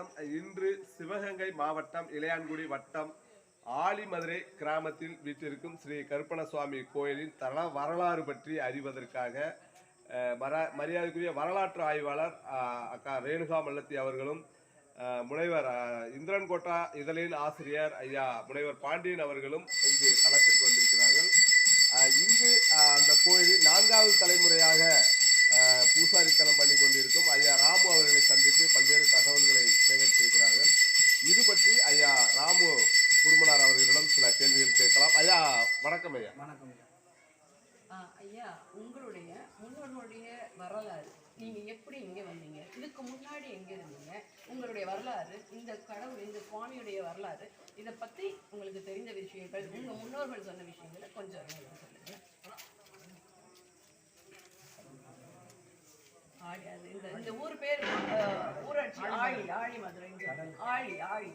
வணக்கம் இன்று சிவகங்கை மாவட்டம் இளையான்குடி வட்டம் ஆலிமதுரை கிராமத்தில் வீட்டிற்கும் ஸ்ரீ கருப்பண சுவாமி கோயிலின் தல வரலாறு பற்றி அறிவதற்காக மர மரியாதைக்குரிய வரலாற்று ஆய்வாளர் அக்கா ரேணுகா மல்லத்தி அவர்களும் முனைவர் இந்திரன் கோட்டா இதழின் ஆசிரியர் ஐயா முனைவர் பாண்டியன் அவர்களும் இங்கு களத்திற்கு வந்திருக்கிறார்கள். இங்கு அந்த கோயிலில் நான்காவது தலைமுறையாக பூசாரித்தனம் பண்ணி கொண்டிருக்கும் ஐயா ராமு அவர்களை சந்தித்து பல்வேறு தகவல்களை சேகரித்திருக்கிறார்கள் இது பற்றி ஐயா ராமு குடும்பனார் அவர்களிடம் சில கேள்விகள் கேட்கலாம். ஐயா வணக்கம் ஐயா. வணக்கம் ஐயா. உங்களுடைய முன்னோர்களுடைய வரலாறு நீங்க எப்படி இங்க வந்தீங்க? இதுக்கு முன்னாடி எங்க இருந்தீங்க? உங்களுடைய வரலாறு இந்த கடவுள் இந்த சுவாமியுடைய வரலாறு இதை பத்தி உங்களுக்கு தெரிந்த விஷயங்கள் உங்க முன்னோர்கள் சொன்ன விஷயங்களை கொஞ்சம் சொல்லுங்க. இந்த இந்த ஊர் பேர் ஆழி ஆழி மதுரை. ஆழி ஆழி.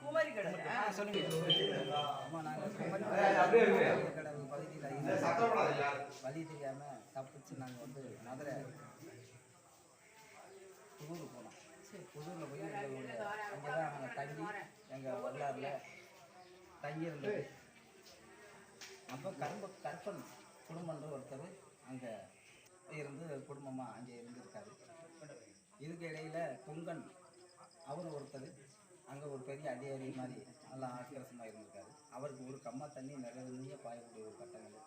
குமரி கடல் ஆ, சொல்லுங்க. ஆமா நாங்கள் அப்படியே இருங்க. கடல் பகுதியில் வழி தெரியாம தப்பிச்சு நாங்கள் வந்து மதுரை புதூர் போனோம். சரி. புதூரில் போய் எங்களுடைய அங்கே தான் நாங்கள் தங்கி எங்கள் வரலாறுல தங்கி இருந்தது அப்போ கரும்பு கற்பன் குடும்பன்ற ஒருத்தர் அங்கே இருந்து குடும்பமாக அங்கே இருந்திருக்காரு. இதுக்கு இடையில கொங்கன் அவர் ஒருத்தர் அங்கே ஒரு பெரிய அதிகாரி மாதிரி நல்லா ஆக்கிரசமாக இருந்திருக்காரு. அவருக்கு ஒரு கம்மா தண்ணி நிறைய பாயக்கூடிய ஒரு கட்டங்கள்.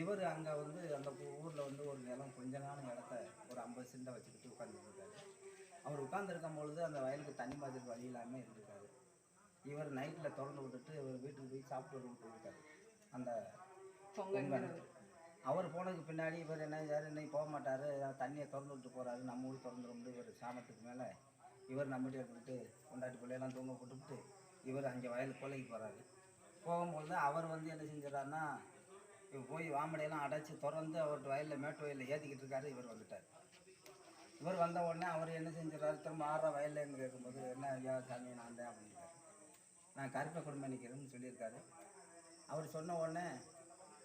இவர் அங்கே வந்து அந்த ஊரில் வந்து ஒரு நிலம் கொஞ்ச நாள் இடத்த ஒரு ஐம்பது சென்டை வச்சுக்கிட்டு உட்காந்துருக்காரு அவர் உட்காந்துருக்கும் பொழுது அந்த வயலுக்கு தண்ணி மாதிரி வழி இல்லாமல் இருந்திருக்காரு. இவர் நைட்டில் திறந்து விட்டுட்டு இவர் வீட்டுக்கு போய் சாப்பிட்டு போயிருக்காரு. அந்த பொங்கல் அவர் போனதுக்கு பின்னாடி இவர் என்ன செய்றாரு இன்னைக்கு போக மாட்டார் தண்ணியை திறந்து விட்டு போகிறாரு நம்ம ஊர் திறந்துடும் இவர் சாமத்துக்கு மேலே. இவர் நம்மகிட்ட இருந்துட்டு கொண்டாட்டி பிள்ளையெல்லாம் தூங்க போட்டுவிட்டு இவர் அங்கே வயலுக்கு கொலைக்கு போகிறாரு போகும்போது அவர் வந்து என்ன செஞ்சிடறாருன்னா இப்போ போய் வாமடையெல்லாம் அடைச்சி திறந்து அவர் வயலில் மேட்டு வயலில் ஏற்றிக்கிட்டு இருக்காரு இவர் வந்துட்டார். இவர் வந்த உடனே அவர் என்ன செஞ்சிடறாரு திரும்ப ஆடுற வயல்லன்னு கேட்கும்போது என்ன ஐயா சாமி நான் தான் அப்படின்றார். நான் கருப்பை குடும்பம் நிற்கிறேன்னு சொல்லியிருக்காரு. அவர் சொன்ன உடனே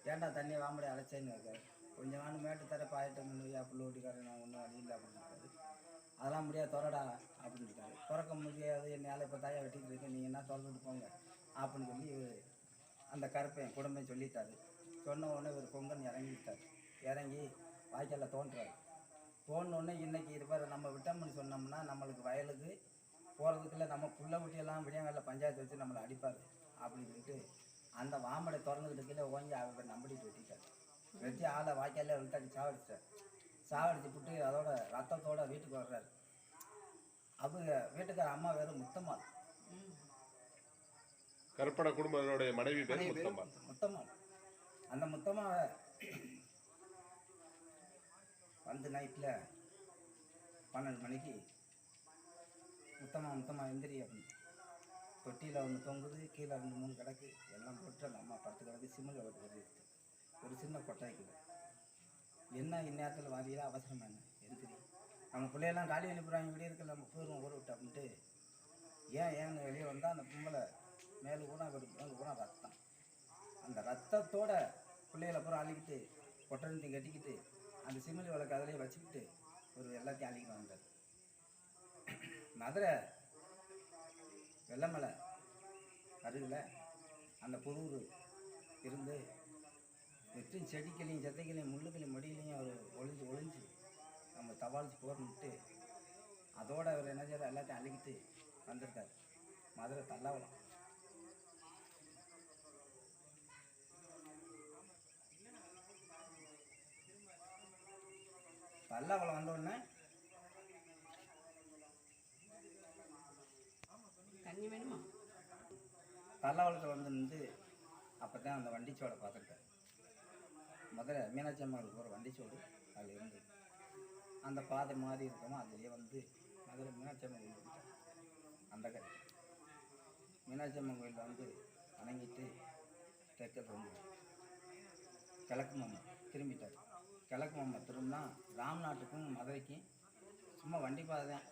ஏன்டா தண்ணியை வாம்படி அழைச்சேன்னு இருக்காரு கொஞ்சம் நாள் மேட்டு தர பாயிட்ட முன்னுயா ஓட்டிக்காரு நான் ஒன்றும் அழியில் இல்லை அப்படின்னு இருக்காரு அதெல்லாம் முடியாது திறடா அப்படின்னு இருக்காரு திறக்க முடியாது என்னால் இப்போ தாயா வெட்டிட்டு இருக்கேன் நீங்கள் என்ன திறந்துட்டு போங்க அப்படின்னு சொல்லி இவர் அந்த கருப்பையன் குடும்பம் சொல்லிட்டாரு. சொன்ன உடனே இவர் பொங்கன் இறங்கிட்டார் இறங்கி வாய்க்காலில் தோன்றாரு தோணுன்னே இன்னைக்கு இது பாரு நம்ம விட்டோம்னு சொன்னோம்னா நம்மளுக்கு வயலுக்கு போகிறதுக்குள்ள நம்ம புள்ள குட்டியெல்லாம் விடியங்காலில் பஞ்சாயத்து வச்சு நம்மளை அடிப்பார் அப்படின்னு சொல்லிட்டு அந்த வாமடை திறந்துக்கிட்டு கீழே ஓங்கி அவங்க நம்பிட்டு வெட்டிட்டார் வெட்டி ஆளை வாய்க்காலே விட்டாடி சாவடிச்சிட்டார் சாவடிச்சு விட்டு அதோட ரத்தத்தோட வீட்டுக்கு வர்றாரு. அவங்க வீட்டுக்கார அம்மா வேறு முத்தம்மாள். ம். கருப்பண குடும்பத்தினுடைய மனைவி பேர் முத்தம்மா முத்தம்மாள். அந்த முத்தம்மாவை வந்து நைட்டில் பன்னெண்டு மணிக்கு முத்தம்மா முத்தம்மா எந்திரி அப்படின்னு தொட்டியில் ஒன்று தொங்குது கீழே ரெண்டு மூணு கிடக்கு. எல்லாம் போட்டு அந்த அம்மா படுத்து கிடக்கு சிம்மில் விளக்கு ஒரு சின்ன கொட்டாய்க்குது என்ன இந்நேரத்தில் வாரியா அவசரம் என்ன? எந்திரி நம்ம பிள்ளையெல்லாம் காலி எழுப்புறாங்க இப்படி இருக்கல நம்ம போயிடும் ஊற விட்டு அப்படின்ட்டு. ஏன் ஏன்னு வெளியே வந்தால் அந்த பொம்பளை மேலே கூட மேலே கூட ரத்தம். அந்த ரத்தத்தோட பிள்ளைகளை பூரா அள்ளிக்கிட்டு கொட்டனத்தையும் கட்டிக்கிட்டு அந்த சிமிலி விளக்கு அதிலே வச்சுக்கிட்டு ஒரு எல்லாத்தையும் அள்ளிக்கிட்டு வந்தார். மதுரை வெள்ளமலை அருகில் அந்த புதூர் இருந்து வெற்றும் செடிகளையும் செத்தைகளையும் முள்ளுகளையும் மடியிலையும் அவர் ஒளிஞ்சு ஒளிஞ்சு நம்ம தபாலிச்சு போர்னுட்டு அதோடு அவர் என்ன செய்யறார் எல்லாத்தையும் அழுகிட்டு வந்திருக்கார். மதுரை தல்லாவலம் தல்லாவலம் வந்தோடனே தண்ணி வேணுமா? தல்லாவளத்தில் வந்து நின்று அப்போ தான் அந்த வண்டிச்சோடை பார்த்துருக்காரு. மதுரை மீனாட்சி அம்மாளுக்கு போகிற வண்டிச்சோடு அதில் இருந்து அந்த பாதை மாதிரி இருக்கமோ அதுலேயே வந்து மதுரை மீனாட்சி அம்மன் கோயில் அந்த கதை. மீனாட்சி அம்மன் கோயிலில் வந்து வணங்கிட்டு தெற்க திரும்ப கிழக்கு மாமா திரும்பிட்டார். கிழக்கு மாமா திரும்பினா ராம்நாட்டுக்கும் மதுரைக்கும் சும்மா வண்டி பாதை தான்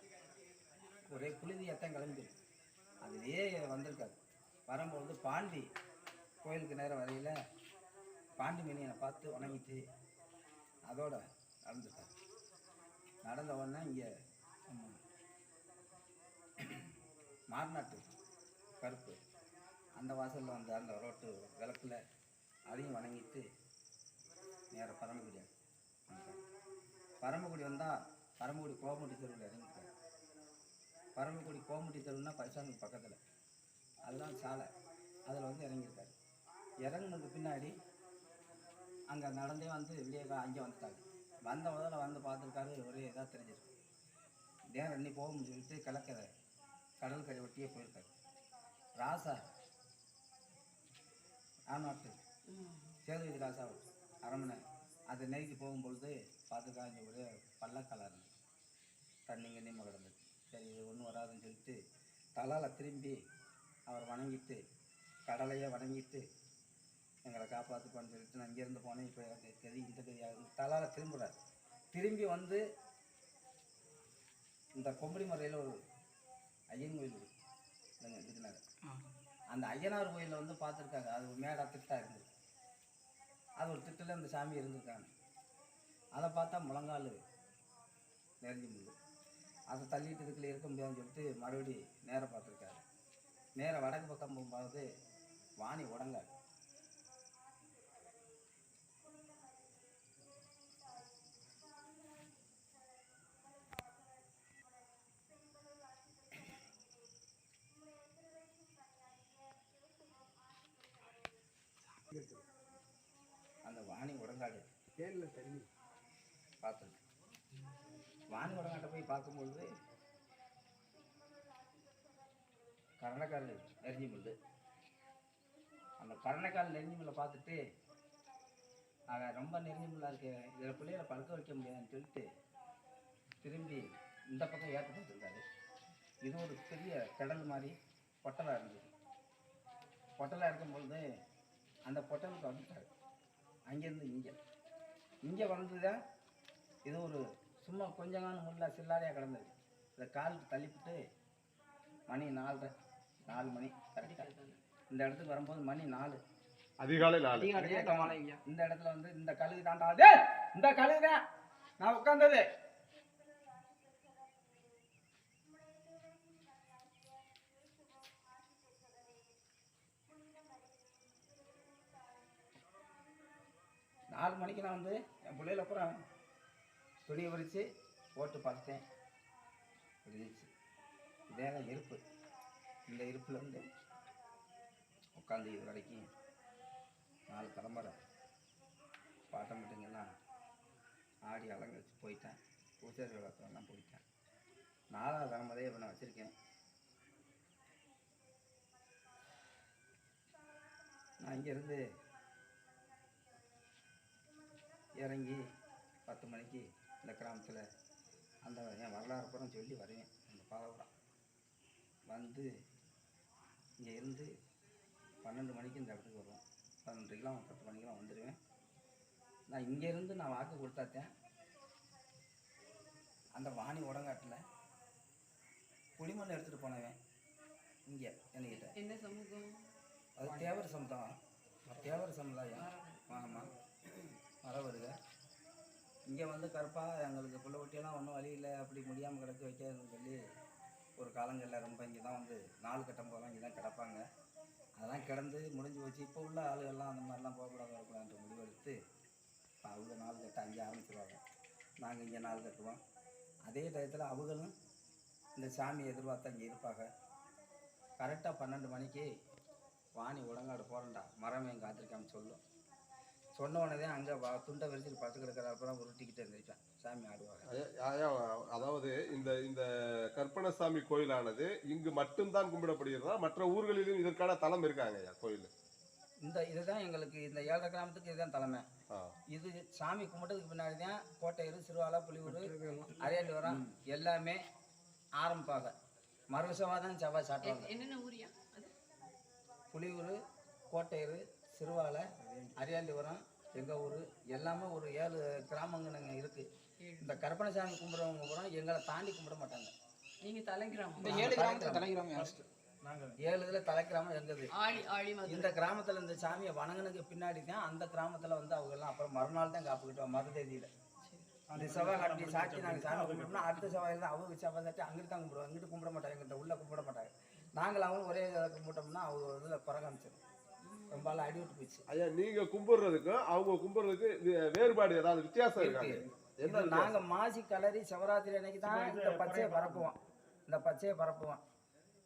ஒரே புழுதியத்தான் கிளம்பிடும் அதுலேயே வந்திருக்காரு. வரும்பொழுது பாண்டி கோயிலுக்கு நேரம் வரையில் பாண்டி மீனியனை பார்த்து வணங்கிட்டு அதோட நடந்துட்டார். நடந்த உடனே இங்கே மார்நாட்டு கருப்பு அந்த வாசலில் வந்து அந்த ரோட்டு விளக்குல அதையும் வணங்கிட்டு நேராக பரமக்குடி பரமக்குடி வந்தால் பரமக்குடி கோமுட்டி தெருவில் இறங்கிட்டார். பரமக்குடி கோமுட்டி தெருவுனா பைசாங்க பக்கத்தில். அதுதான் சாலை. அதில் வந்து இறங்கியிருக்காரு. இறங்குனதுக்கு பின்னாடி அங்கே நடந்தே வந்து வெளியே அங்கே வந்துட்டாங்க வந்த முதல்ல வந்து பார்த்துருக்காரு ஒரே இதாக தெரிஞ்சிருக்கு. நேரம் இன்னி போகும்னு சொல்லிட்டு கலக்கரை கடல் கரை ஒட்டியே போயிருக்காரு. ராசா ஆனாட்டு சேதுவதி ராசா அரண்மனை. அது நெருக்கி போகும்பொழுது பார்த்துருக்காங்க ஒரே பள்ளக்காலாக இருந்துச்சு தண்ணிங்க கண்ணியமாக சரி இது ஒன்றும் வராதுன்னு சொல்லிட்டு தலால திரும்பி அவர் வணங்கிட்டு கடலையே வணங்கிட்டு எங்களை காப்பாற்றுப்பான்னு சொல்லிட்டு நான் இங்கேருந்து போனேன். இப்போ எனக்கு கதி இந்த கதியாக தலால திரும்புகிறார் திரும்பி வந்து இந்த கொம்படி மறையில் ஒரு ஐயன் கோயில் இருக்கு. இல்லைங்க இதுக்குனாரு அந்த ஐயனார் கோயிலில் வந்து பார்த்துருக்காங்க. அது ஒரு மேடா திட்டா இருந்தது அது ஒரு திட்டில் இந்த சாமி இருந்திருக்காங்க. அதை பார்த்தா முழங்கால் நெறிஞ்சு முள்ளு. அதை தள்ளிட்டு இதுக்குள்ளே இருக்க முடியாதுன்னு சொல்லிட்டு மறுபடி நேராக பார்த்துருக்காரு. நேராக வடக்கு பக்கம் போகும்போது வாணி உடங்காது அந்த வாணி உடங்காடு தேனில் தண்ணி பார்த்துருக்கு வாணி பார்க்கும் பொழுது பார்க்கும்பொழுது கரணக்கால் நெறிஞ்சி முள்ளு அந்த கரணக்கால் நெறிஞ்சி முல்லை பார்த்துட்டு அவன் ரொம்ப நெறிஞ்சி முள்ளா இருக்கு இதில் பிள்ளைகளை படுக்க வைக்க முடியாதுன்னு சொல்லிட்டு திரும்பி இந்த பக்கம் ஏற்ற பார்த்துருக்காரு இது ஒரு பெரிய கடல் மாதிரி பொட்டலாக இருந்தது. பொட்டலாக இருக்கும் பொழுது அந்த பொட்டலுக்கு வந்துட்டார். அங்கேருந்து இங்கே. இங்கே வந்து தான் இது ஒரு சும்மா கொஞ்சங்கான முள்ள சில்லாரையாக கிடந்தது. இதை காலுக்கு தள்ளிவிட்டு மணி நாலரை நாலு மணி கரெக்டாக இந்த இடத்துக்கு வரும்போது மணி நாலு. அதிகாலை நாலு இந்த இடத்துல வந்து இந்த கழுகு தாண்டா. இந்த கழுகு தான் நான் உட்காந்தது நாலு மணிக்கு நான் வந்து என் பிள்ளையில அப்புறம் துணியை விரித்து போட்டு பார்த்தேன் இருந்துச்சு இதே தான் இருப்பு இந்த இருப்பில் வந்து உட்காந்து இது வரைக்கும் நாலு தலைமுறை பாட்டம் மட்டுங்கெல்லாம் ஆடி அலங்கரித்து போயிட்டேன். பூசாரி விளக்கெல்லாம் போயிட்டேன் நாலாவது தலைமுறையை இப்போ நான் வச்சுருக்கேன். நான் இங்கேருந்து இறங்கி பத்து மணிக்கு இந்த கிராமத்தில் அந்த என் வரலாறு புறம் சொல்லி வருவேன் அந்த பாலபுரம் வந்து இங்கே இருந்து பன்னெண்டு மணிக்கு இந்த இடத்துக்கு வருவோம். பதினொன்றைக்கெலாம் பத்து மணிக்கெலாம் வந்துடுவேன் நான் இங்கேருந்து நான் வாக்கு கொடுத்தாத்தேன் அந்த வாணி உடங்காட்டில் புளிமண் எடுத்துகிட்டு போனவன் இங்கே என்கிட்ட என்ன சமூகம்? அது தேவர் சமுதாயம். தேவர் சமுதாயம். ஆமாம் மரவருக. இங்கே வந்து கருப்பாக எங்களுக்கு பிள்ளை ஒட்டியெல்லாம் ஒன்றும் வழி இல்லை அப்படி முடியாமல் கிடக்க வைக்காதுன்னு சொல்லி ஒரு காலங்களில் ரொம்ப இங்கே தான் வந்து நாலு கட்டம் போகலாம் இங்கே தான் கிடப்பாங்க. அதெல்லாம் கிடந்து முடிஞ்சு போச்சு. இப்போ உள்ள ஆளுகள்லாம் அந்த மாதிரிலாம் போகக்கூடாது வரக்கூடாதுன்ற முடிவெடுத்து இப்போ அவங்க நாலு கட்ட அங்கே ஆரம்பிச்சிருவாங்க. நாங்கள் இங்கே நாலு கட்டுவோம். அதே டயத்தில் அவங்களும் இந்த சாமியை எதிர்பார்த்து அங்கே இருப்பாங்க. கரெக்டாக பன்னெண்டு மணிக்கு வாணி உடங்காடு போகிறேன்டா மரமே எங்கள் காத்திருக்காம சொல்லும் சொன்ன உடனே அங்கே துண்டை விரிச்சிட்டு படுத்து கிடக்கிற அப்புறம் உருட்டிக்கிட்டு இருந்திருப்பேன் சாமி ஆடுவாங்க அதாவது இந்த இந்த கற்பனசாமி கோயிலானது இங்கு மட்டும்தான் கும்பிடப்படுகிறதா? மற்ற ஊர்களிலும் இதற்கான தலம் இருக்காங்க கோயில் இந்த இதுதான் எங்களுக்கு இந்த ஏழரை கிராமத்துக்கு இதுதான் தலைமை. இது சாமி கும்பிட்டதுக்கு பின்னாடி தான் கோட்டையூர் சிறுவாலை புலியூர் அரியண்டுவரம் எல்லாமே ஆரம்பிப்பாங்க. மறுவிசமாக தான் செவ்வாய் சாட்டுவாங்க. என்னென்ன ஊரியா புலியூர் கோட்டையூர் சிறுவாலை அரியாண்டிபுரம் எங்கள் ஊர் எல்லாமே ஒரு ஏழு கிராமங்கள்ங்க இருக்குது இந்த கற்பனைசாமி கும்பிட்றவங்க பூரா எங்களை தாண்டி கும்பிட மாட்டாங்க. நீங்க தலைங்கிராமம் இந்த ஏழு கிராமத்துல தலைக்கிறோம் ஏழு இதில் தலைக்கிராமம் எங்கது? இந்த கிராமத்தில் இந்த சாமியை வணங்கினதுக்கு பின்னாடி தான் அந்த கிராமத்தில் வந்து அவங்கெல்லாம் அப்புறம் மறுநாள் தான் காப்புக்கிட்டோம் மறு தேதியில். அந்த செவ்வாய் அப்படி சாட்சி நாங்கள் சாமி கும்பிட்டோம்னா அடுத்த செவ்வாயில் தான் அவங்க செவ்வாய் சாட்டி அங்கிட்டு தான் கும்பிடுவோம் இங்கிட்டு கும்பிட மாட்டாங்க எங்கிட்ட உள்ள கும்பிட மாட்டாங்க. நாங்கள் அவங்களும் ஒரே கும்பிட்டோம்னா அவங்க இதில் குறை காமிச்சிடும் ரொம்ப நாள் அடி விட்டு போயிடுச்சு ஐயா நீங்க கும்பிடுறதுக்கும் அவங்க கும்பிடுறதுக்கு வே- வேறுபாடு ஏதாவது வித்தியாசம் இருக்காங்க இருக்கு. என்ன நாங்க மாசி கலரி சிவராத்திரி அன்னைக்கு தான் இந்த பச்சையை பரப்புவோம். இந்த பச்சையை பரப்புவோம்.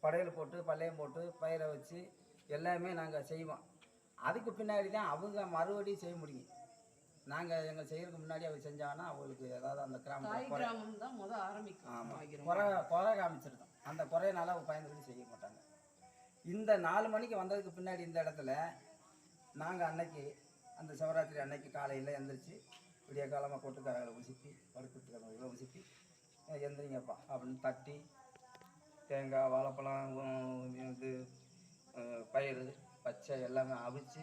படையல் போட்டு பள்ளையம் போட்டு பயிரை வச்சு எல்லாமே நாங்க செய்வோம். அதுக்கு பின்னாடி தான் அவங்க மறுபடியும் செய்ய முடியும். நாங்க எங்க செய்யறதுக்கு முன்னாடி அவங்க செஞ்சாங்கன்னா அவங்களுக்கு ஏதாவது அந்த குறை. கிராமம் தான் முத ஆரம்பிக்கும் ஆமா. ஆகிரும். குறை குறை காமிச்சிருந்தோம். அந்த குறையினால அவங்க பயந்துக்கிட்டு செய்ய மாட்டாங்க. இந்த நாலு மணிக்கு வந்ததுக்கு பின்னாடி இந்த இடத்துல நாங்கள் அன்னைக்கு அந்த சிவராத்திரி அன்னைக்கு காலையில் எந்திரிச்சு விடிய காலமாக கொட்டுக்காரங்களை உசுப்பி படுக்கிறதுக்காரங்களை உசுப்பி எழுந்திரிங்கப்பா எந்திரிங்கப்பா அப்படின்னு தட்டி தேங்காய் வாழைப்பழம் இது பயிர் பயிறு பச்சை எல்லாமே அவிச்சு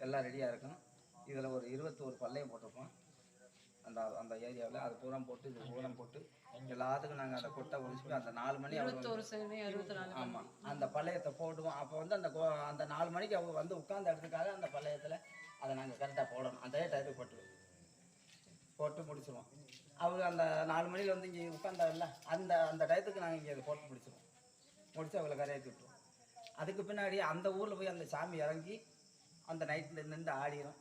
எல்லாம் ரெடியாக இருக்கும் இதில் ஒரு இருபத்தோரு பல்லையும் போட்டிருப்போம் அந்த அந்த ஏரியாவில் அது பூரா போட்டு இது பூரா போட்டு எல்லாத்துக்கும் நாங்கள் அந்த கொட்டை ஒழிச்சு அந்த நாலு மணி ஆமாம் அந்த பழையத்தை போடுவோம் அப்போ வந்து அந்த கோ- அந்த நாலு மணிக்கு அவங்க வந்து உட்கார்ந்த இடத்துக்காக அந்த பழையத்தில் அதை நாங்கள் கரெக்டாக போடணும். அதே டயத்துக்கு போட்டுருவோம் போட்டு முடிச்சிருவோம். அவங்க அந்த நாலு மணியில் வந்து இங்கே உட்காந்தாங்கல்ல அந்த அந்த டயத்துக்கு நாங்கள் இங்கே அதை போட்டு முடிச்சிருவோம். முடிச்சு அவங்கள கரையாற்றி விட்டுருவோம் அதுக்கு பின்னாடி அந்த ஊரில் போய் அந்த சாமி இறங்கி அந்த நைட்டில் நின்று ஆடிடும்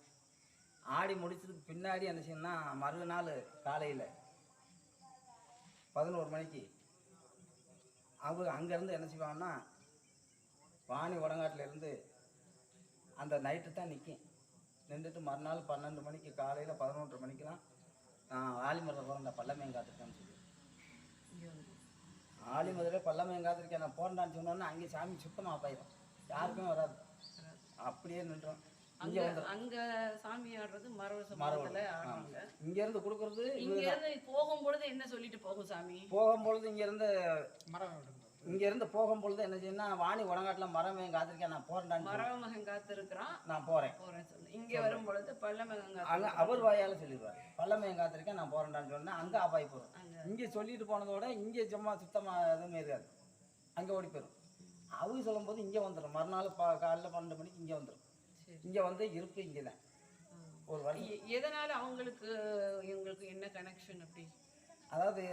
ஆடி முடிச்சதுக்கு பின்னாடி என்ன செய்யணும்னா மறுநாள் காலையில் பதினோரு மணிக்கு அவங்க அங்கேருந்து என்ன செய்வாங்கன்னா வாணி உடங்காட்டிலேருந்து அந்த நைட்டு தான் நிற்கும் நின்றுட்டு மறுநாள் பன்னெண்டு மணிக்கு காலையில் பதினொன்றரை மணிக்கெலாம் நான் ஆலிமரில் போகிறேன் அந்த பல்லமையங்காத்திருக்கேன்னு சொல்லி. இங்க வந்து. ஆலிமதுரை நான் போகிறேன்னு சொன்னோன்னே அங்கே சாமி சுத்தமாக போயிடும். யாருக்குமே வராது. அப்படியே நின்றோம். அங்க வந்து அங்க சாமி ஆடுறது மரவ மரவ சம்பவத்துல ஆடுவாங்க. இங்கேருந்து கொடுக்குறது இங்க இருந்து போகும்பொழுது என்ன சொல்லிட்டு போகும் சாமி? போகும்பொழுது இங்கேருந்து மரம் விடுங்க. இங்கேருந்து போகும்பொழுது என்ன செய்யணும்னா வாணி உடங்காட்டில் மரம் காத்திருக்கேன் நான் போகிறேன்டான்னு சொல்லி. மரவ மகன் காத்திருக்கிறான். நான் போகிறேன் போறேன் சொல்லு. இங்க வரும் பொழுது பல்லமகன் அங்க காத்திருக்கிறான். அவர் வாயால சொல்லிடுவார். பல்லமையம் காத்திருக்கேன் நான் போறேன்டான்னு சொன்னா அங்க ஆபாய் போறோம் இங்கே சொல்லிட்டு போனதோட இங்கே சும்மா சுத்தமா எதுவுமே இருக்காது. அங்க ஓடி போயிடும் அவங்க சொல்லும்போது இங்கே வந்துடும் மறுநாள் பா காலைல பன்னெண்டு மணிக்கு இங்கே வந்துடும். இங்கே வந்து இருப்பு இங்கே தான் ஒரு வருஷம் எ- எதனால அவங்களுக்கு இவங்களுக்கு என்ன கனெக்ஷன் அப்படி? அதாவது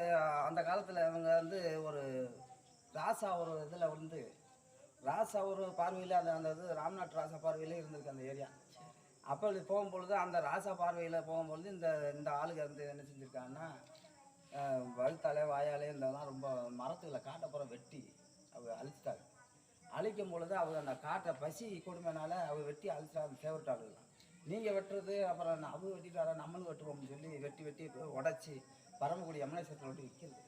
அந்த காலத்தில் அவங்க வந்து ஒரு ராசா ஒரு இதில் வந்து ராசா ஒரு பார்வையில் அந்த அந்த இது ராம்நாத் ராசா பார்வையிலே இருந்திருக்கு அந்த ஏரியா. அப்போ போகும்பொழுது அந்த ராசா பார்வையில் போகும்பொழுது இந்த இந்த ஆளுங்க வந்து என்ன செஞ்சுருக்காங்கன்னா வழுத்தாலே வாயாலே இதெல்லாம் ரொம்ப மரத்துகளை காட்டப்புறம் வெட்டி அவங்க அழிச்சிட்டாங்க. அழிக்கும் பொழுது அவர் அந்த காட்டை பசி கொடுமைனால அவர் வெட்டி அழிச்சிட்டாங்க ஃபேவரட் ஆளுங்களாம் நீங்கள் வெட்டுறது அப்புறம் அவர் வெட்டிட்டாரா நம்மளும் வெட்டுவோம்னு சொல்லி வெட்டி வெட்டி உடச்சி பரமக்குடி யமுனேஸ்வரத்தில் விட்டு விற்கிறது.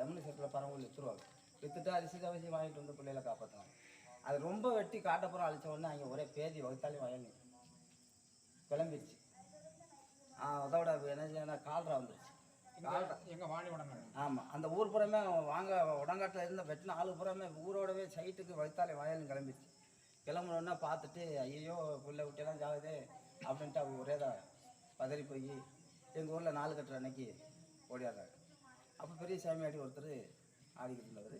யமுனேஸ்வரத்தில் பரமக்குடி விற்றுருவாங்க விற்றுட்டு அரிசி தவசி வாங்கிட்டு வந்து பிள்ளைகளை காப்பாற்றுவாங்க அது ரொம்ப வெட்டி காட்டப்புறம் அழிச்ச உடனே அங்கே ஒரே பேதி வகுத்தாலே வயல் கிளம்பிடுச்சு அதோட என்ன செய்யணும் கால்ரா வந்துருச்சு. எங்க எங்க வாணி உடங்க ஆமாம் அந்த ஊர் புறமே வாங்க உடங்காட்டில் இருந்த வெட்டின ஆளு புறமே ஊரோடவே சைட்டுக்கு வைத்தாலே வயலும் கிளம்பிடுச்சு. கிளம்புனோடனே பார்த்துட்டு ஐயோ புள்ள விட்டெல்லாம் ஜாகுதே அப்படின்ட்டு அவங்க ஒரே தான் பதறி போய் எங்கள் ஊரில் நாலு கட்டுற அன்னைக்கு ஓடியாடுறாங்க. அப்போ பெரிய சாமியாடி ஒருத்தர் ஆடிக்கிட்டு இருந்தவர்.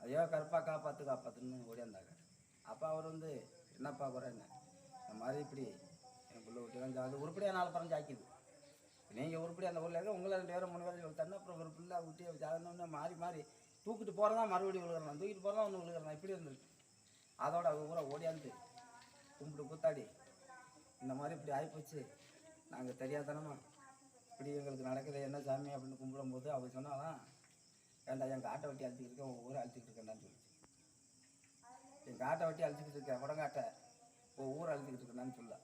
ஐயோ கருப்பா காப்பாற்று காப்பாற்றுன்னு ஓடியாந்தாங்க. அப்போ அவர் வந்து என்னப்பா குறை என்ன? இந்த மாதிரி இப்படி என் புள்ள விட்டெல்லாம் ஜாகுது. உருப்படியாக நாலு பறம் ஜாக்கிது. நீங்கள் உருப்படி அந்த ஊரில் இருக்க உங்களை ரெண்டு பேரும் மூணு பேரும் தண்ணி அப்புறம் ஒரு பிள்ளை விட்டு ஜாதனம்னு மாறி மாறி தூக்கிட்டு போகிறதா மறுபடியும் விழுகிறேன். தூக்கிட்டு போகிறதா ஒன்று விழுகிறான். இப்படி இருந்திருக்கு அதோட அவங்க ஊரை ஓடியாந்து கும்பிட்டு கூத்தாடி. இந்த மாதிரி இப்படி ஆகிப்போச்சு நாங்கள் தெரியாதனமா. இப்படி எங்களுக்கு நடக்குது என்ன சாமி அப்படின்னு கும்பிடும்போது அவர் சொன்னாலாம் ஏன்டா என் காட்டை வெட்டி அழிச்சிக்கிட்டு இருக்கேன் உன் ஊரை அழிச்சிக்கிட்டு இருக்கேன்டான்னு சொல்லிச்சு. என் காட்டை வெட்டி அழிச்சிக்கிட்டு இருக்கேன் உடங்காட்டை. உன் ஊரை அழிச்சிக்கிட்டு இருக்கேன்னு சொல்ல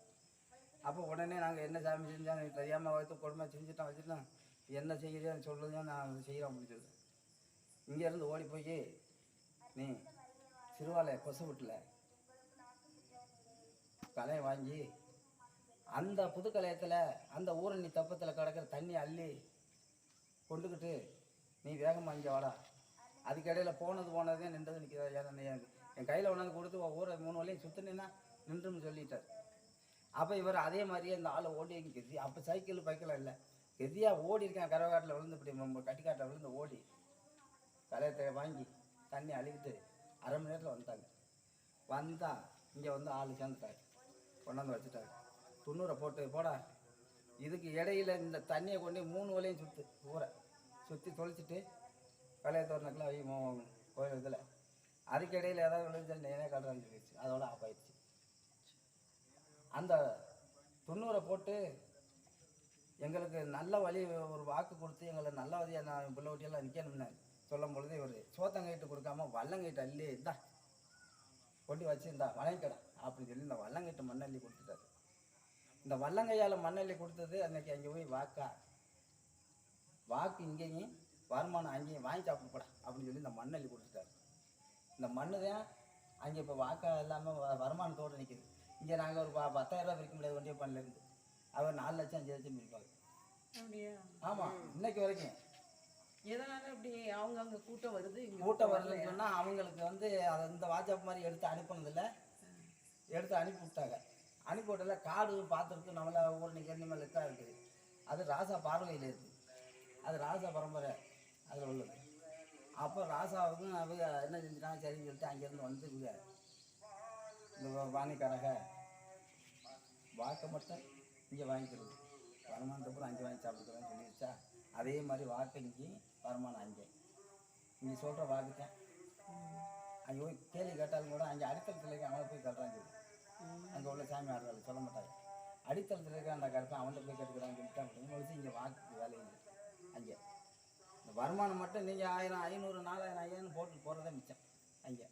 அப்போ உடனே நாங்கள் என்ன சாமி செஞ்சோம் எனக்கு தெரியாமல் வைத்து கொடுமை செஞ்சுட்டோம் வச்சுட்டோம். என்ன செய்கிறேன்னு சொல்லுங்க நான் செய்கிறேன் அப்படின்னு இங்கேருந்து ஓடி போய் நீ சிறுவாலை கொசு விட்டல கலையை வாங்கி அந்த புதுக்கலையத்தில் அந்த ஊரணி தப்பத்தில் கிடக்கிற தண்ணி அள்ளி கொண்டுக்கிட்டு நீ வேகமாக இங்கே வாடா. அதுக்கிடையில் போனது போனதே நின்றது நிற்கிற என் கையில் கொண்டாந்து கொடுத்து ஊரை மூணு வழியும் சுற்றுனா நின்றுன்னு சொல்லிட்டார். அப்போ இவர் அதே மாதிரியே இந்த ஆளை ஓடி கெதி அப்போ சைக்கிள் பைக்கில் இல்லை. கெதியாக ஓடி இருக்கேன் கரவாட்டில் விழுந்து இப்படி நம்ம கட்டிக்காட்டில் விழுந்து ஓடி. தலையத்தை வாங்கி தண்ணி அழுகிட்டு அரை மணி நேரத்தில் வந்துட்டாங்க. வந்தால் இங்கே வந்து ஆள் சேர்ந்துட்டாங்க கொண்டாந்து வச்சுட்டாரு. துண்ணூரை போட்டு போடா. இதுக்கு இடையில இந்த தண்ணியை கொண்டு மூணு வலையும் சுற்று ஊரை சுற்றி தொளிச்சிட்டு கலையை தோரணக்கில் வை கோயில் இதில். அதுக்கு இடையில் ஏதாவது விழுந்து நேரே கடந்து அதோட ஆஃப் ஆயிடுச்சு. அந்த தொண்ணூறை போட்டு எங்களுக்கு நல்ல வழி ஒரு வாக்கு கொடுத்து எங்களை நல்ல வழியாக நான் பிள்ளை ஒட்டியெல்லாம் நிற்கணும்னு சொல்லும் பொழுது இவர் சோத்தங்கைட்டு கொடுக்காம வல்லங்கைட்டு அள்ளி இந்தா கொண்டு வச்சு இந்த வளங்கடை அப்படின்னு சொல்லி இந்த வல்லங்கைட்டு மண்ணள்ளி கொடுத்துட்டாரு. இந்த வல்லங்கையால் மண்ணள்ளி கொடுத்தது அன்னைக்கு அங்கே போய் வாக்கா. வாக்கு இங்கேயும் வருமானம் அங்கேயும் வாங்கி சாப்பிட்டு அப்படின்னு சொல்லி இந்த மண்ணள்ளி கொடுத்துட்டாரு. இந்த மண்ணு தான் அங்கே இப்போ வாக்கா இல்லாமல் வ வருமானத்தோடு நிற்கிது இங்கே நாங்கள் ஒரு ப- பத்தாயிரம் ரூபாய் பிரிக்க முடியாது ஒன்றிய பண்ணிலேருந்து அவர் நாலு லட்சம் அஞ்சு லட்சம் பிரிப்பாங்க அப்படியா? ஆமாம் இன்னைக்கு வரைக்கும். எதனால அப்படி அவங்க அங்க கூட்டம் வருது கூட்டம் வரலன்னு சொன்னால் அவங்களுக்கு வந்து அதை இந்த வாட்ஸ்அப் மாதிரி எடுத்து அனுப்புனதில்ல. எடுத்து அனுப்பி விட்டாங்க அனுப்பி விட்டதில்ல காடு பார்த்துருக்கு நம்மள ஊர் நிகழ்ச்சி மேலே இருக்கா இருக்குது. அது ராசா பார்வையில் இருக்குது அது ராசா பரம்பரை அதில் உள்ளது. அப்போ ராசாவுக்கும் அவங்க என்ன செஞ்சுட்டாங்க சரின்னு சொல்லிட்டு அங்கேருந்து வந்து இவங்க இந்த வாணிக்காரக. வாக்கை மட்டும் இங்கே வாங்கிக்கிறது வருமானத்தப்புறம் அஞ்சு வாங்கி சாப்பிட்டுக்கிறேன்னு சொல்லிடுச்சா அதே மாதிரி வாக்கு இங்கே வருமானம் அங்கே. இங்கே சொல்கிற வாக்கு அங்கே போய் கேள்வி கேட்டாலும் கூட அங்கே அடித்தளத்தில் இருக்க அவனை போய் கட்டுறாங்க அங்கே உள்ள சாமி ஆடுறாள் சொல்ல மாட்டாங்க அடித்தளத்தில் இருக்க அந்த கருப்பை அவன்கிட்ட போய் கட்டுக்கிறான்னு சொல்லிட்டு அப்படின்னு இங்கே வாக்கு வேலை இல்லை. அங்கே. இந்த வருமானம் மட்டும் நீங்கள் ஆயிரம் ஐநூறு நாலாயிரம் ஐயாயிரம் போட்டு போகிறதே மிச்சம். அங்கே.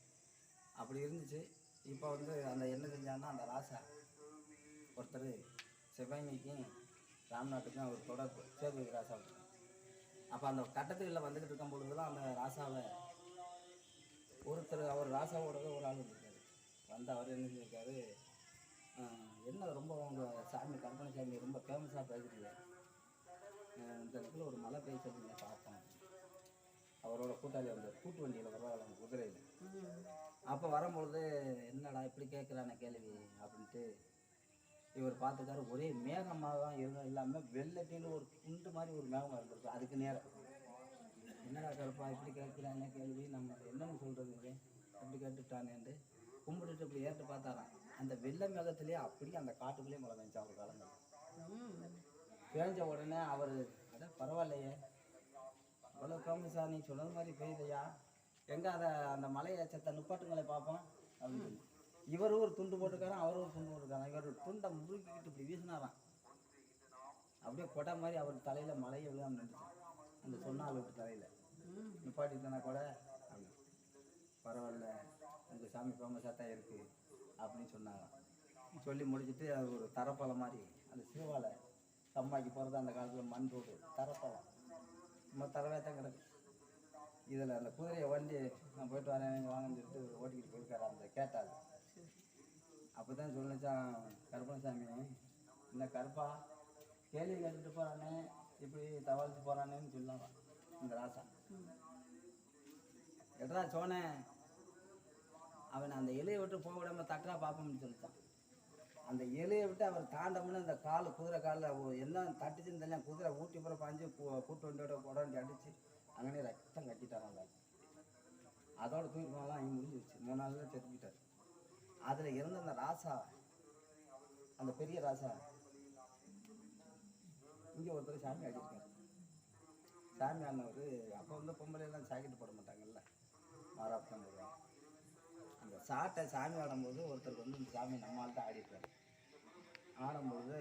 அப்படி இருந்துச்சு. இப்போ வந்து அந்த என்ன செஞ்சாங்கன்னா அந்த ராசா. ஒருத்தர் செவ்வாய்மைக்கும் ராம்நாட்டுக்கும் அவர் தொடர்பு சேது ராசாவுக்கு அப்போ அந்த கட்டத்துகளில் வந்துக்கிட்டு இருக்கும் பொழுதுலாம் அந்த ராசாவை ஒருத்தர் அவர் ராசாவோட ஒரு ஆள் இருக்காரு வந்து அவர் என்ன செஞ்சிருக்காரு? என்ன ரொம்ப உங்கள் சாமி கற்பனை சாமி ரொம்ப ஃபேமஸாக பேசுறீங்க. இந்த இடத்துல ஒரு மழை பெய்ச்சதுங்க பார்த்தேன் அவரோட கூட்டாளி வந்தார் கூட்டு வண்டியில் வருவாங்க குதிரையில். அப்போ வரும்பொழுது என்னடா இப்படி கேட்குறான கேள்வி? அப்படின்ட்டு இவர் பார்த்துக்காரு ஒரே மேகமாக தான் இருந்தது. இல்லாமல் வெள்ளட்டின்னு ஒரு குண்டு மாதிரி ஒரு மேகம் இருந்திருக்கு அதுக்கு நேரம். என்னடா கருப்பா இப்படி கேட்குறான கேள்வி? நம்ம என்னன்னு சொல்கிறது இது? அப்படி கேட்டுட்டானேன்ட்டு கும்பிட்டுட்டு இப்படி ஏற்று பார்த்தாராம். அந்த வெள்ளை மேகத்திலே அப்படியே அந்த காட்டுக்குள்ளேயே மழை பெஞ்சா அவர் கலந்து. பேஞ்ச உடனே அவர் அட பரவாயில்லையே. இவ்வளோ சார் நீ சொன்னது மாதிரி பெய்யுதையா எங்கே அதை அந்த மலையை செத்த நிப்பாட்டுங்களை பார்ப்போம் அப்படின்னு. இவர் ஒரு துண்டு போட்டுக்காரன் அவர் ஒரு துண்டு போட்டுக்காரன் இவர் துண்டை முறுக்கிக்கிட்டு இப்படி வீசினாராம். அப்படியே கொடை மாதிரி அவர் தலையில் மலையை விழாம நின்றுச்சு. அந்த சொன்னால் விட்டு தலையில். நிப்பாட்டிட்டனா கூட? அப்படின்னு. பரவாயில்ல உங்கள் சாமி ஃபேமஸாக தான் இருக்குது அப்படின்னு சொன்னாராம். சொல்லி முடிச்சுட்டு அது ஒரு தரப்பழம் மாதிரி அந்த சிறுவாலை கம்மாய்க்கு போகிறது அந்த காலத்தில் மண் ரோடு தரப்பழம். சும்மா தரவே தான் கிடக்கு. இதில் அந்த குதிரையை வண்டி நான் போயிட்டு வரேன் வாங்கன்னு சொல்லிட்டு ஓட்டிக்கிட்டு போயிருக்காரு அந்த கேட்டாள் அப்போ தான் சொல்லிச்சான் கருப்பணசாமி இந்த கருப்பா கேள்வி கேட்டுட்டு போகிறானே இப்படி தவழ்த்து போகிறானேன்னு சொல்லலாம் இந்த ராசா. எட்ரா சோனே அவன் அந்த இலையை விட்டு போக விடாம தட்டா பார்ப்போம்னு சொல்லிட்டான். அந்த இலையை விட்டு அவர் தாண்டமுன்னு அந்த கால் குதிரை காலில் எல்லாம் தட்டுச்சுன்னு தெரியல குதிரை ஊட்டி பூரா பாஞ்சு கூ- கூட்டு வண்டியோட உடம்பு அடிச்சு அங்கே ரத்தம் கட்டிட்டான் அந்த அதோட தூக்கிட்டு போனாலும் அங்கே முடிஞ்சிருச்சு மூணு நாளில் செத்துக்கிட்டார் அதில் இருந்த அந்த ராசா அந்த பெரிய ராசா இங்கே ஒருத்தர் சாமி ஆடிருக்காரு சாமி ஆனவர் அப்போ வந்து பொம்பளை எல்லாம் சாக்கெட்டு போட மாட்டாங்கல்ல? மாறாப்பம் போடுவாங்க அந்த சாட்டை சாமி ஆடும்போது ஒருத்தருக்கு வந்து இந்த சாமி நம்மள்ட்ட ஆடிருக்காரு ஆடும்போது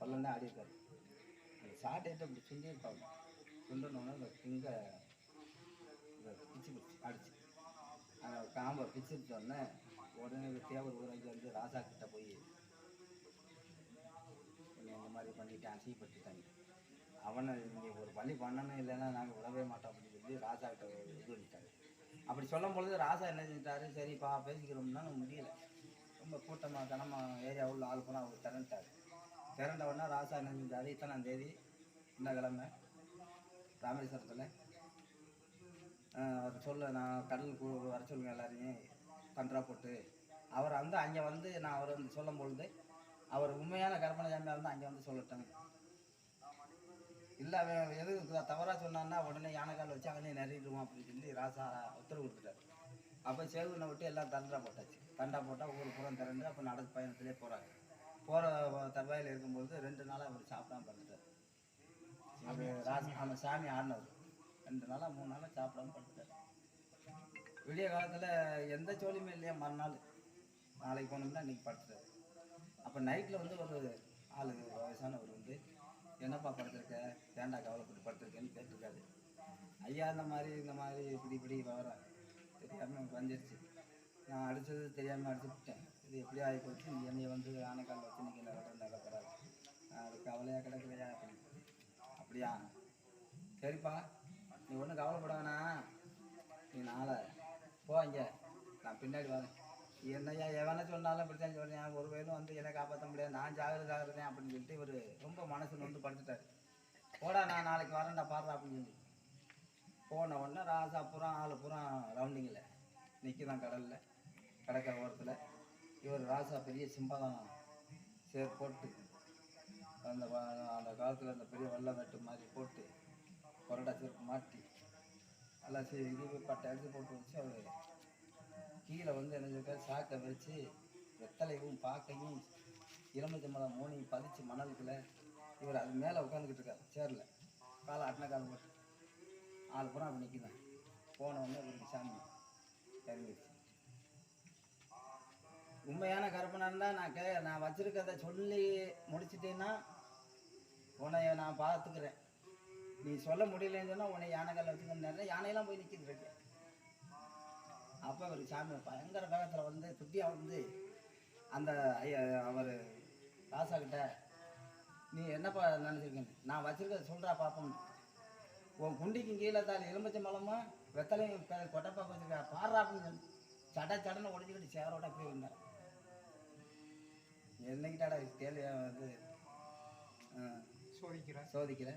பள்ளம் தான் ஆடிருக்காரு அந்த சாட்டை இப்படி சுண்டியிருப்பாங்க சுண்டனோடனே இந்த திங்க பிச்சு பிடிச்சி அடிச்சு அந்த காம்பை பிச்சுட்டோடனே உடனே இந்த தேவர் ஊராட்சி வந்து ராசா கிட்ட போய் கொஞ்சம் இந்த மாதிரி பண்ணிட்டேன் அசிங்கப்பட்டுட்டாங்க அவனை நீங்கள் ஒரு பள்ளி பண்ணணும் இல்லைன்னா நாங்கள் விடவே மாட்டோம் அப்படின்னு சொல்லி ராசா கிட்ட இது பண்ணிட்டாங்க அப்படி சொல்லும் பொழுது ராசா என்ன செஞ்சிட்டாரு? சரிப்பா பேசிக்கிறோம்னா முடியல. ரொம்ப கூட்டமாக கனமாக ஏரியா உள்ள ஆள் போனால் அவர் திரண்டார். திரண்டவுடனே ராசா என்ன செஞ்சாரு இத்தனாம் தேதி இந்த கிழமை ராமேஸ்வரத்தில். அவர் சொல்ல நான் கடலுக்கு வர சொல்லுங்க எல்லாரையும். கன்றா போட்டு. அவர் வந்து அங்கே வந்து நான் அவர் வந்து சொல்லும் பொழுது அவர் உண்மையான கற்பனை ஜாமியாக இருந்தால் அங்கே வந்து சொல்லட்டும். இல்லை அவன் எது தவறாக சொன்னான்னா உடனே யானைக்கால் வச்சு அவனே நிறையிடுவோம் அப்படின்னு சொல்லி ராசா உத்தரவு கொடுத்துட்டார். அப்போ சேவனை விட்டு எல்லாம் தண்டா போட்டாச்சு. தண்டா போட்டால் ஒவ்வொரு புறம் திறந்து அப்போ நடந்து பயணத்திலே போகிறாங்க போகிற தருவாயில் இருக்கும்போது ரெண்டு நாளாக அவர் சாப்பிடாம பண்ணிட்டார் அது ராசா அந்த சாமி ஆடினவர் ரெண்டு நாளாக மூணு நாளாக சாப்பிடாம படுத்துட்டார். விடிய காலத்தில் எந்த ஜோலியுமே இல்லையா மறுநாள். நாளைக்கு போனோம்னா இன்றைக்கி படுத்துட்டார். அப்போ நைட்டில் வந்து ஒரு ஆளு வயசானவர் வந்து என்னப்பா படுத்திருக்க? ஏன்டா கவலைப்பட்டு படுத்திருக்கேன்னு கேட்டிருக்காரு. ஐயா இந்த மாதிரி இந்த மாதிரி இப்படி இப்படி விவரம். தெரியாமல் வந்துருச்சு. நான் அடித்தது தெரியாமல் அடிச்சுட்டேன். இது எப்படி ஆகி போச்சு நீ வந்து ஆனைக்கால் வச்சு நீங்கள் நடக்க நடக்கிறாரு. அது கவலையாக கிடக்கலையா? அப்படின்னு. அப்படியா? சரிப்பா. நீ ஒன்றும் கவலைப்பட வேணாம். நீ நாளை போ இங்கே நான் பின்னாடி வரேன். என்னையா எவனை சொன்னாலும் இப்படித்தான் சொல்றேன். ஒரு வேலும் வந்து என்னை காப்பாற்ற முடியாது. நான் ஜாகிரதை ஆகிறேன் அப்படின்னு சொல்லிட்டு இவர் ரொம்ப மனசுல வந்து படுத்துட்டார். போடா நான் நாளைக்கு வரேன்டா பாடுறா அப்படின்னு சொல்லி. போன உடனே ராசா புறம் ஆளு புறம் ரவுண்டிங்கில் நிற்கிறான் கடலில். கடற்கரை ஓரத்தில். இவர் ராசா பெரிய சிம்பளம் சேர் போட்டு அந்த அந்த காலத்தில் அந்த பெரிய வெள்ளை வெட்டு மாதிரி போட்டு கொரடா செருப்பு மாட்டி நல்லா சரி இது பட்டை எடுத்து போட்டு வச்சு அவர் கீழே வந்து என்ன சொல்லிருக்காரு சாக்கை வச்சு வெத்தலையும் பாக்கையும் எலுமிச்சம்பழம் மூணையும் பதிச்சு மணலுக்குள்ள இவர் அது மேலே உட்காந்துக்கிட்டு இருக்கார் சேரில். காலை அட்டனை கால் போட்டு. ஆள் பூரா அப்படி நிற்குதான் போனவுடனே இவருக்கு சாமி. இறங்கிடுச்சு உண்மையான கற்பனை இருந்தால் நான் கே நான் வச்சுருக்கத சொல்லி முடிச்சிட்டேன்னா உன்னை நான் பார்த்துக்கிறேன் நீ சொல்ல முடியலன்னு சொன்னால் உன்னை யானைக்கால வச்சுக்க யானையெல்லாம் போய் நிற்கிட்டு இருக்கேன் அப்போ அவர் சாமி பயங்கர வேகத்தில் வந்து குட்டியாக வந்து அந்த ஐயா அவர் ராசாக்கிட்ட நீ என்னப்பா நினச்சிருக்கேன் நான் வச்சுருக்கத சொல்கிறா பாப்போம் உன் குண்டிக்கு கீழே தான் எலும்பச்சை மலமும் வெத்தலையும் கொட்டப்பா கொட்டைப்பாக்கு பாடுறா அப்படின்னு சொல்லி சட சடனை உடஞ்சிக்கிட்டு சேரோட போய் வந்தேன் என்னைக்கிட்டாடா கேள்வி வந்து ஆ, சோதிக்கிற. சோதிக்கிற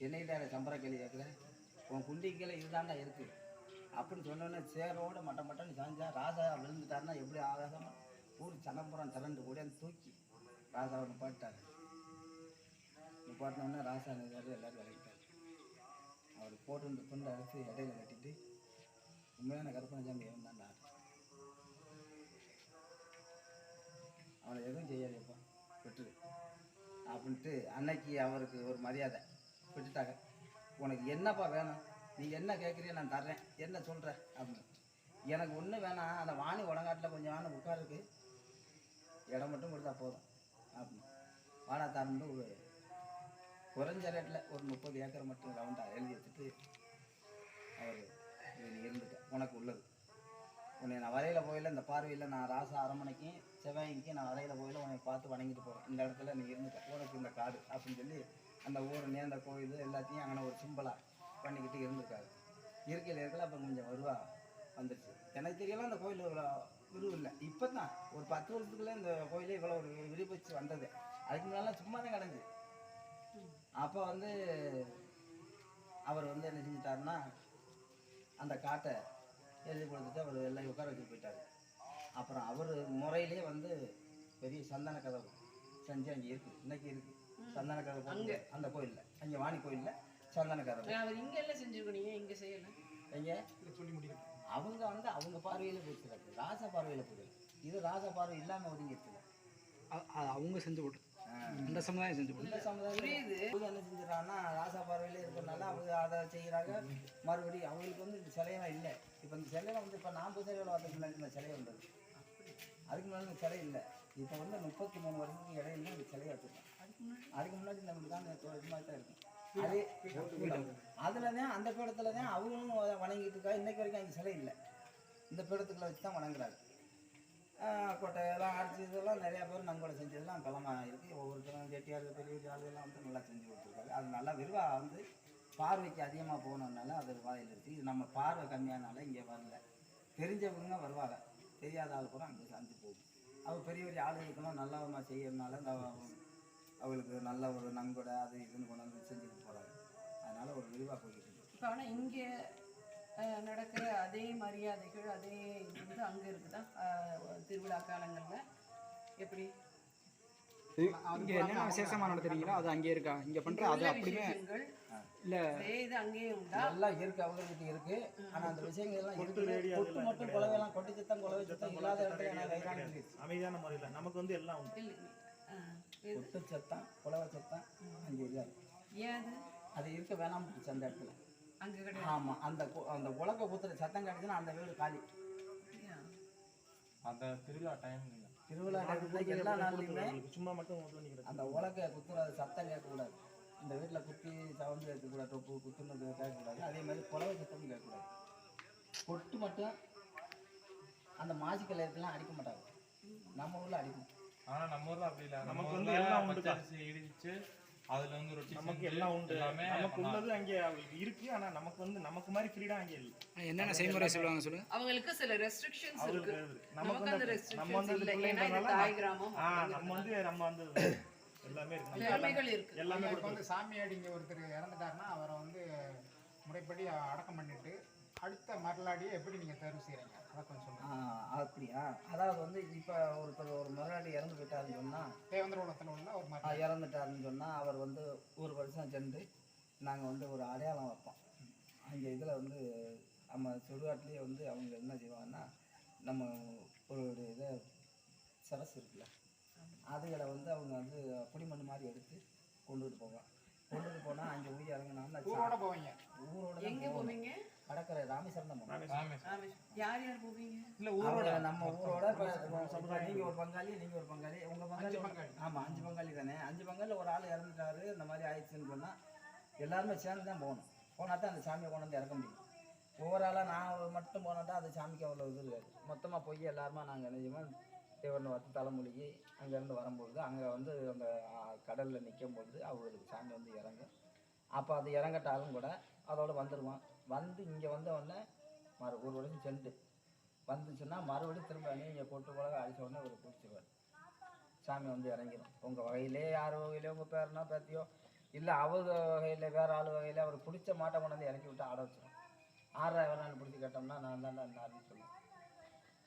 என்னைக்கிட்டாடா சம்பர கேள்வி கேட்குற? உன் குண்டி கீழே இதுதான்டா இருக்கு. அப்படின்னு சொன்னோன்னே சேரோட மட்ட மட்டன்னு சாஞ்சா ராஜா விழுந்துட்டாருன்னா எப்படி ஆகாசமா ஊர் சனப்புறம் திரண்டு கூடிய தூக்கி ராஜாவை நிப்பாட்டாரு நிப்பாட்டினோடனே ராசா நிதாரு எல்லாரும் விளையிட்டாரு அவர் போட்டு இந்த துண்டை எடுத்து இடையில கட்டிட்டு உண்மையான கற்பனை சாமி அவனை எதுவும் செய்யாதேப்பா விட்டுரு அப்படின்ட்டு அன்னைக்கு அவருக்கு ஒரு மரியாதை விட்டுட்டாங்க உனக்கு என்னப்பா வேணும்? நீ என்ன கேட்குறிய நான் தர்றேன். என்ன சொல்கிற அப்படின்னு. எனக்கு ஒன்றும் வேணாம். அந்த வாணி உடங்காட்டில் கொஞ்சம் வாணி உட்காருக்கு. இடம் மட்டும் கொடுத்தா போதும். அப்படின்னு. வாடா தரணும்னு ஒரு குறைஞ்ச ரேட்டில் ஒரு முப்பது ஏக்கர் மட்டும் ரவுண்டாக எழுதி வச்சுட்டு அவர் இருந்துட்டேன் உனக்கு உள்ளது. உன்னை நான் வரையில் போயில இந்த பார்வையில் நான் ராசா அரண்மனைக்கும் செவ்வாய்க்கும் நான் வரையில கோயில உன்னை பார்த்து வணங்கிட்டு போகிறேன் இந்த இடத்துல நீ இருந்துக்க. ஊருக்கு இந்த காடு அப்படின்னு சொல்லி அந்த ஊர் நேர்ந்த கோயில் எல்லாத்தையும் அங்கே ஒரு சிம்பிளாக பண்ணிக்கிட்டு இருந்திருக்காரு. இருக்கையில் இருக்கல அப்போ கொஞ்சம் வருவா வந்துடுச்சு எனக்கு தெரியல அந்த கோயில் ஒரு விரிவு இல்லை. இப்போ தான் ஒரு பத்து வருஷத்துக்குள்ளே இந்த கோயிலே இவ்வளோ ஒரு விரிவச்சு வந்தது. அதுக்கு முன்னாலாம் சும்மா தான் கிடஞ்சி அப்போ வந்து அவர் வந்து என்ன செஞ்சிட்டாருன்னா அந்த காட்டை எழுதி கொடுத்துட்டு அவர் எல்லாம் உட்கார வச்சு போயிட்டாரு. அப்புறம் அவர் முறையிலே வந்து பெரிய சந்தன கதவு செஞ்சு அங்கே இருக்கு. இன்னைக்கு இருக்கு. சந்தன கதவு போட்டு அந்த கோயிலில். அங்கே வாணி கோயிலில் சந்தன கதவு. அவர் இங்க எல்லாம் செஞ்சிருக்கீங்க இங்க செய்யல? எங்க? இதை சொல்லி முடிக்கணும். அவங்க வந்து அவங்க பார்வையில் போச்சுருக்கு ராசா பார்வையில் போயிடல இது ராசா பார்வை இல்லாமல் ஒதுங்கிடுச்சு அ- அது அவங்க செஞ்சு போட்டு. இந்த சமுதாயம் செஞ்சு இந்த சமுதாயம் புரியுது. அவங்க என்ன செஞ்சிடறாங்கன்னா ராசா பார்வையிலே இருக்கிறனால அவங்க அதை செய்கிறாங்க. மறுபடியும் அவங்களுக்கு வந்து இந்த சிலையெல்லாம் இல்லை. இப்போ இந்த சிலையெல்லாம் வந்து இப்போ நான் புதுசாக வரதுக்கு முன்னாடி இந்த சிலை வந்தது. அதுக்கு முன்னாடி இந்த சிலை இல்லை. இப்போ வந்து முப்பத்தி மூணு வருஷத்துக்கு இடையில இந்த சிலையை வச்சுருக்கோம். அதுக்கு முன்னாடி? இந்த தான் இந்த மாதிரி தான் இருக்கும். அதே அதில் தான் அந்த பீடத்துல தான் அவங்களும் வணங்கிட்டு இருக்கா இன்னைக்கு வரைக்கும் அங்கே சிலை இல்லை. இந்த பீடத்துக்குள்ள வச்சு தான் வணங்குறாங்க. கொட்டையெல்லாம் அடிச்சு இதெல்லாம் நிறையா பேர் நங்கூட செஞ்சதெல்லாம் பலமாக இருக்குது ஒவ்வொருத்தரும் செட்டியார் பெரிய ஆளுகள்லாம் வந்து நல்லா செஞ்சு கொடுத்துருக்காங்க. அது நல்லா விரிவா வந்து பார்வைக்கு அதிகமாக போனதுனால அது வாயில் இருக்குது இது நம்ம பார்வை கம்மியானால இங்கே வரல. தெரிஞ்சவங்க வருவாங்க. தெரியாத ஆள் கூட அங்கே சாஞ்சு போகும் அவங்க பெரிய பெரிய ஆளுகளுக்கெல்லாம் நல்லவமா செய்யறதுனால இந்த அவங்களுக்கு நல்ல ஒரு நன்கொடை அது இதுன்னு கொண்டு வந்து செஞ்சுட்டு போகிறாங்க அதனால் ஒரு விரிவாக போய்கிட்டு இருக்கு. இப்போ ஆனால் இங்கே நடக்கிற அதே மரியாதைகள் அதே இது வந்து அங்கே இருக்குதா? திருவிழா காலங்களில்? எப்படி? இங்க என்னென்ன விசேஷமா நடத்துறீங்களோ அது அங்கே இருக்கா? இங்க பண்ற அது அப்படியே விசேஷங்கள் இல்ல. அதே இது அங்கேயே உண்டா? எல்லாம் இருக்கு அவங்ககிட்ட இருக்கு. ஆனா அந்த விஷயங்கள் எல்லாம் கொட்டு மட்டும் சித்தம் சித்தம் இல்லாத அமைதியான முறையில். நமக்கு வந்து எல்லாம் உண்டு. கொட்டு சத்தம் குலவை சத்தம் அங்கே இல்லை. ஏன் அது? இருக்க வேணாம் அந்த இடத்துல. அங்க ஆமாம் அந்த அந்த உலக குத்துற சத்தம் கிடைச்சுன்னா அந்த வீடு காலி? அந்த திருவிழா டைம் திருவிழா நேரத்துல எல்லா நாள்லையுமே சும்மா மட்டும் அந்த உலக குத்துற சத்தம் கேட்கக்கூடாது. இந்த வீட்டில் குத்தி சவுண்டு கேட்கக்கூடாது டொப்பு குத்துனது கேட்கக்கூடாது. அதே மாதிரி குலவை சத்தமும் கேட்கக்கூடாது. கொட்டு மட்டும் அந்த மாசி கல்யாணத்துலாம் அடிக்க மாட்டாங்க. நம்ம ஊரில் அடிக்கும். ஆனா நம்ம ஊர்ல அப்படி இல்ல. நமக்கு நம்ம வந்து எல்லாம் இடிச்சு அதுல வந்து ரொட்டி நமக்கு எல்லாம் உண்டு. எல்லாமே நமக்கு. உள்ளது அங்கே இருக்கு ஆனா நமக்கு வந்து நமக்கு மாதிரி ஃப்ரீடம் அங்கே இல்லை. என்னென்ன செய்முறை சொல்லுவாங்க சொல்லுங்க? அவங்களுக்கு சில ரெஸ்ட்ரிக்ஷன்ஸ் இருக்கு. நமக்கு அந்த வந்து நம்ம ரெஸ்ட்ரிக்ஷன்ஸ் வந்து இல்லை. ஏன்னா இது தாய் கிராமம். ஆ நம்ம வந்து நம்ம வந்து எல்லாமே இருக்கு. இருக்கு. எல்லாமே இப்போ கொடுக்கணும் வந்து சாமியாடி இங்கே ஒருத்தர் இறந்துட்டாருன்னா அவரை வந்து முறைப்படி அடக்கம் பண்ணிட்டு அடுத்த மரலாடியை எப்படி நீங்கள் தேர்வு செய்கிறீங்க அப்படியா? அதாவது வந்து இப்போ ஒருத்தர் ஒரு முதலாளி இறந்து போயிட்டாருன்னு சொன்னால் தேவேந்திர உள்ள மர இறந்துட்டாருன்னு சொன்னால் அவர் வந்து ஒரு வருஷம் சென்று நாங்கள் வந்து ஒரு அடையாளம் வைப்போம். அங்கே இதில் வந்து நம்ம சுடுகாட்டிலேயே வந்து அவங்க என்ன செய்வாங்கன்னா நம்ம ஒரு இதை சரஸ் இருக்குல்ல அதுகளை வந்து அவங்க வந்து புடிமண் மாதிரி எடுத்து கொண்டுட்டு போவாங்க. கொண்டுட்டு போனால் அங்கே ஊர் இறங்கினாங்கன்னா ஊரோட போவீங்க. ஊரோட எங்க போவீங்க? கடற்கரை ராமேஸ்வரம். யார் யார் போவீங்க? இல்ல ஊரோட. நம்ம ஊரோட நீங்க ஒரு பங்காளி நீங்க ஒரு பங்காளி உங்க பங்காளி. ஆமா அஞ்சு பங்காளி தானே. அஞ்சு பங்காளி ஒரு ஆள் இறந்துட்டாரு இந்த மாதிரி ஆயிடுச்சுன்னு சொன்னா எல்லாருமே சேர்ந்து தான் போகணும். போனா தான் அந்த சாமியை கொண்டு வந்து இறக்க முடியும். ஒவ்வொரு ஆளாக நான் மட்டும் போனாட்டா அது சாமிக்கு அவ்வளோ இது இருக்காது. மொத்தமாக போய் எல்லாருமே நாங்கள் செய்வோம் தேவன் வத்து தலைமொழிக்கு அங்கேருந்து வரும்பொழுது அங்கே வந்து அந்த கடலில் நிற்கும் பொழுது அவங்களுக்கு சாமி வந்து இறங்கும். அப்போ அது இறங்கட்டாலும் கூட அதோட வந்துடுவான் வந்து இங்கே வந்த உடனே மறு ஒரு வருஷம் சென்று. வந்துச்சுன்னா மறுபடியும் திரும்ப நீங்கள் கொட்டு உலக அடிச்ச உடனே ஒரு பிடிச்சிருவார் சாமி வந்து இறங்கிடும் உங்கள் வகையிலே யார் வகையிலே உங்கள் பேரனா பேத்தியோ? இல்லை அவங்க வகையில் வேறு ஆள் வகையில் அவர் பிடிச்ச மாட்டை கொண்டு வந்து இறக்கி விட்டு ஆட வச்சிடும் ஆறா எவனான்னு பிடிச்சி கேட்டோம்னா நான் தான் என்னாருன்னு சொல்லுவேன்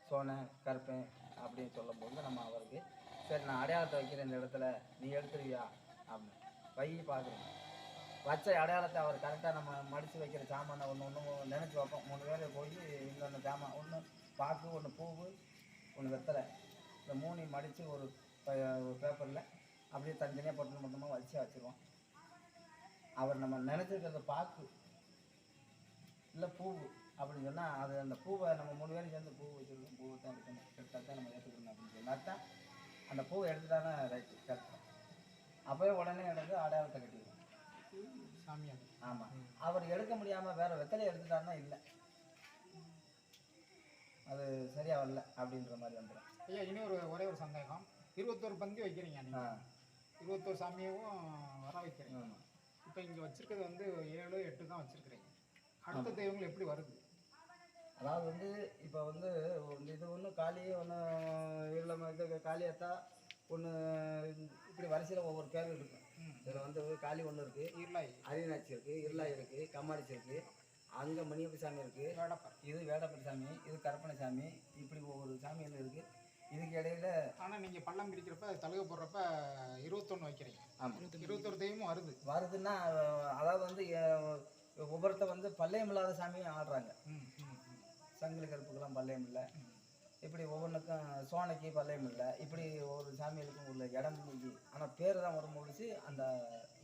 சோனேன் கருப்பேன் அப்படின்னு சொல்லும்போது நம்ம அவருக்கு சரி நான் அடையாளத்தை வைக்கிறேன் இந்த இடத்துல. நீ எடுத்துருவியா? அப்படின்னு. வை பார்க்குறேன் வச்ச அடையாளத்தை அவர் கரெக்டாக நம்ம மடித்து வைக்கிற சாமானை ஒன்று ஒன்று நினச்சி வைப்போம் மூணு பேர் போய் இன்னொன்று சாமான் ஒன்று பாக்கு ஒன்று பூவு ஒன்று வெத்தலை. இந்த மூணையும் மடித்து ஒரு ஒரு பேப்பரில் அப்படியே தனித்தனியாக போட்டு மொத்தமாக வச்சு வச்சுருவோம். அவர் நம்ம நினச்சிருக்கிறத பாக்கு இல்லை பூவு அப்படின்னு சொன்னால் அது அந்த பூவை நம்ம மூணு பேரும் சேர்ந்து பூ வச்சுருக்கோம். பூவை தான் எடுக்கணும். கரெக்டாக தான் நம்ம ஏற்றுக்கணும் அப்படின்னு சொன்னா தான் அந்த பூவை எடுத்துட்டானா ரைட்டு கரெக்டாக அப்போயே உடனே எடுத்து அடையாளத்தை கட்டிடுவோம். சாமியாடி ஆமாம் அவர் எடுக்க முடியாமல் வேற வெத்தலை எடுத்துட்டாருன்னா இல்லை. அது சரியா வரல அப்படின்ற மாதிரி வந்துடும் ஐயா இனி ஒரு ஒரே ஒரு சந்தேகம். இருபத்தோரு பந்தி வைக்கிறீங்க நீங்கள் இருபத்தோரு சாமியவும் வர வைக்கிறீங்க. இப்போ இங்கே வச்சிருக்கிறது வந்து ஏழு எட்டு தான் வச்சிருக்கிறீங்க. அடுத்த தெய்வங்கள் எப்படி வருது? அதாவது வந்து இப்போ வந்து இது ஒன்று காளியே ஒன்று இருளம இது காளியாத்தா ஒன்று இப்படி வரிசையில் ஒவ்வொரு பேர்கள் இருக்கும் இதில் வந்து காளி ஒன்று இருக்குது ஈர்லாய் அரியநாச்சி இருக்குது இருளாய் இருக்குது கம்மாடிச்சி இருக்குது அங்கே மணியப்ப சாமி இருக்குது வேடப்பர். இது வேடப்பட்டி சாமி இது கருப்பண சாமி இப்படி ஒவ்வொரு சாமிகள் இருக்குது இதுக்கு இடையில ஆனால் நீங்கள் பள்ளம் பிரிக்கிறப்ப தழுக போடுறப்ப இருபத்தொன்று வைக்கிறீங்க. ஆமாம் இருபத்தொரு தெய்வமும் வருது. வருதுன்னா அதாவது வந்து ஒவ்வொருத்த வந்து பல்லையம் இல்லாத சாமியும் ஆடுறாங்க. சங்கிலி கருப்புக்கெல்லாம் பல்லையம் இல்லை. இப்படி ஒவ்வொன்றுக்கும் சோனைக்கு பல்லையம் இல்லை இப்படி ஒவ்வொரு சாமிகளுக்கும் உள்ள இடம் முடிஞ்சு ஆனால் பேர் தான் வரும் முடிச்சு அந்த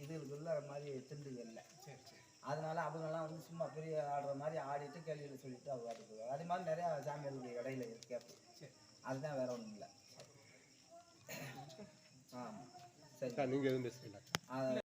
இதுகளுக்குள்ள மாதிரி திண்டுகள் இல்லை. சரி சரி. அதனால அவங்கெல்லாம் வந்து சும்மா பெரிய ஆடுற மாதிரி ஆடிட்டு கேள்வியில் சொல்லிட்டு அவங்க ஆடிட்டு அதே மாதிரி நிறையா சாமிகளுக்கு இடையில இருக்கு சரி. அதுதான் வேற ஒன்றும் இல்லை. ஆமாம் சரி. நீங்கள் எதுவும் பேசுறீங்களா அது